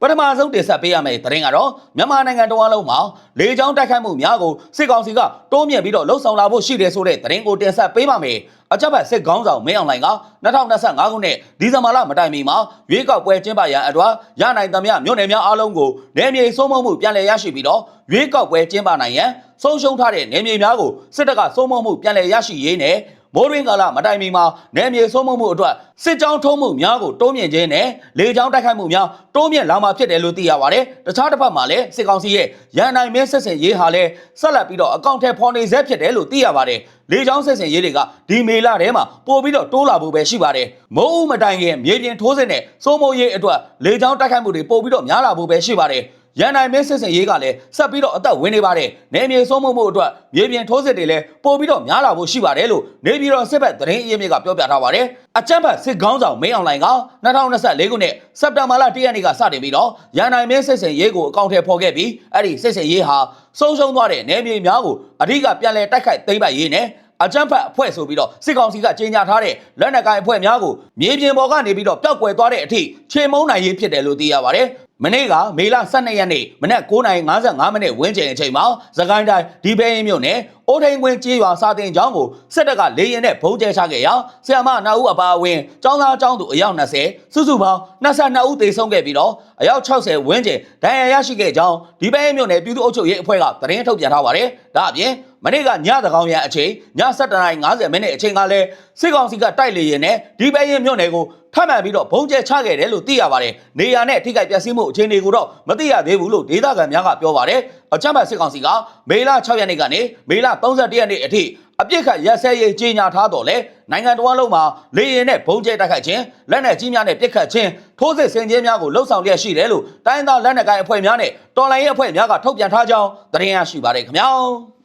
ပထမဆုံးတင်ဆက်ပေးရမယ့်သတင်းကတော့မြန်မာနိုင်ငံတော်အလုံးမှာလေကြောင်းတိုက်ခိုက်မှုများကိုစစ်ကောင်စီကတိုးမြင့်ပြီးတော့လှုပ်ဆောင်လာဖို့ရှိတယ်ဆိုတဲ့သတင်းကိုတင်ဆက်ပေးပါမယ်။အကြမ်းဖက်စစ်ကောင်းဆောင်မင်းအောင်လှိုင်က2025ခုနှစ်ဒီဇင်ဘာလမတိုင်မီမှာရွေးကောက်ပွဲကျင်းပရန်အတွက်ရနိုင်သမျှမြို့နယ်များအားလုံးကိုနယ်မြေစိုးမိုးမှုပြန်လည်ရရှိပြီးတော့ရွေးကောက်ပွဲကျင်းပနိုင်ရန်ဆုံးရှုံးထားတဲ့နယ်မြေများကိုစစ်တပ်ကစိုးမိုးမှုပြန်လည်ရရှိရေးနဲ့ မိုးရင်းကာလမတိုင်မီမှာနယ်မြေဆုံးမှုမှုအတွက်စစ်ကြောင်းထုံးမှုများကိုတိုးမြင့်ခြင်းနဲ့လေကြောင်းတိုက်ခိုက်မှုများတိုးမြင့်လာမှာဖြစ်တယ်လို့သိရပါတယ်။တခြားတစ်ဖက်မှာလည်းစစ်ကောင်စီရဲ့ရန်နိုင်မင်းဆက်ဆင်ရေးဟာလည်းဆက်လက်ပြီးတော့အကောင့်ထဲဖော်နေဆဲဖြစ်တယ်လို့သိရပါတယ်။လေကြောင်းဆက်ဆင်ရေးတွေကဒီမေလထဲမှာပို့ပြီးတော့တိုးလာဖို့ပဲရှိပါတယ်။မိုးဦးမတိုင်ခင်မြေပြင်ထိုးစစ်နဲ့စိုးမိုးရေးအတွက်လေကြောင်းတိုက်ခိုက်မှုတွေပို့ပြီးတော့များလာဖို့ပဲရှိပါတယ်။ ရန်နိုင်မင်းစစ်စင်ရေးကလည်းဆက်ပြီးတော့အသက်ဝင်နေပါတယ်။နေမြေစိုးမိုးမှုအတွက်မြေပြင်ထိုးစစ်တွေလည်းပို့ပြီးတော့များလာဖို့ရှိပါတယ်လို့နေပြည်တော်စစ်ဘက်သတင်းအရင်းမြစ်ကပြောပြထားပါတယ်။အကြမ်းဖက်စစ်ကောင်းဆောင်မင်းအောင်လှိုင်က2024ခုနှစ်စက်တင်ဘာလ1ရက်နေ့ကစတင်ပြီးတော့ရန်နိုင်မင်းစစ်စင်ရေးကိုအကောင့်ထဲဖော်ခဲ့ပြီးအဲ့ဒီစစ်စင်ရေးဟာဆုံးရှုံးသွားတဲ့နေမြေများကိုအဓိကပြန်လည်တိုက်ခိုက်သိမ်းပိုက်ရေးနဲ့အကြမ်းဖက်အဖွဲ့ဆိုပြီးတော့စစ်ကောင်စီကကြေညာထားတဲ့လက်နက်ကိုင်အဖွဲ့များကိုမြေပြင်ပေါ်ကနေပြီးတော့ပျောက်ကွယ်သွားတဲ့အထိချေမုန်းနိုင်ရေးဖြစ်တယ်လို့သိရပါတယ်။ မနေ့ကမေလ12ရက်နေ့မနက်9:55မိနစ်ဝန်းကျင်အချိန်မှာသခိုင်းတိုင်းဒီဘဲရင်မြို့နယ်အိုးထိန်ကွင်းကြေးရွာစာတင်ကျောင်းကိုစစ်တပ်ကလေရင်နဲ့ဘုံကျဲချခဲ့ရာဆရာမနာဦးအပါအဝင်ကျောင်းသားကျောင်းသူအယောက်20စုစုပေါင်း22ဦးသေဆုံးခဲ့ပြီးတော့အယောက်60ဝန်းကျင်ဒဏ်ရာရရှိခဲ့ကြောင်းဒီဘဲရင်မြို့နယ်ပြည်သူ့အုပ်ချုပ်ရေးအဖွဲ့ကသတင်းထုတ်ပြန်ထားပါတယ်။ဒါအပြင်မနေ့ကညသကောင်ရန်အချိန်ည7:50မိနစ်အချိန်ကလည်းစစ်ကောင်စီကတိုက်လေရင်နဲ့ဒီဘဲရင်မြို့နယ်ကို ထပ်မံပြီးတော့ဘုံကျဲချခဲ့တယ်လို့သိရပါတယ်။နေရာနဲ့ထိခိုက်ပျက်စီးမှုအခြေအနေကိုတော့မသိရသေးဘူးလို့ဒေသခံများကပြောပါတယ်။အကြမ်းဖက်စစ်ကောင်စီကမေလ6ရက်နေ့ကနေမေလ31ရက်နေ့အထိအပြစ်ခတ်ရက်စဲရေးကြီးညာထားတော်လဲနိုင်ငံတော်လုံးမှာလေရင်နဲ့ဘုံကျဲတိုက်ခိုက်ခြင်းလက်နက်ကြီးများနဲ့ပစ်ခတ်ခြင်းထိုးစစ်ဆင်ခြင်းများကိုလှုံ့ဆော်လျက်ရှိတယ်လို့တိုင်းဒေသလက်နက်ကိုင်အဖွဲ့များနဲ့တော်လှန်ရေးအဖွဲ့များကထုတ်ပြန်ထားကြောင်းသတင်းရရှိပါတယ်ခင်ဗျာ။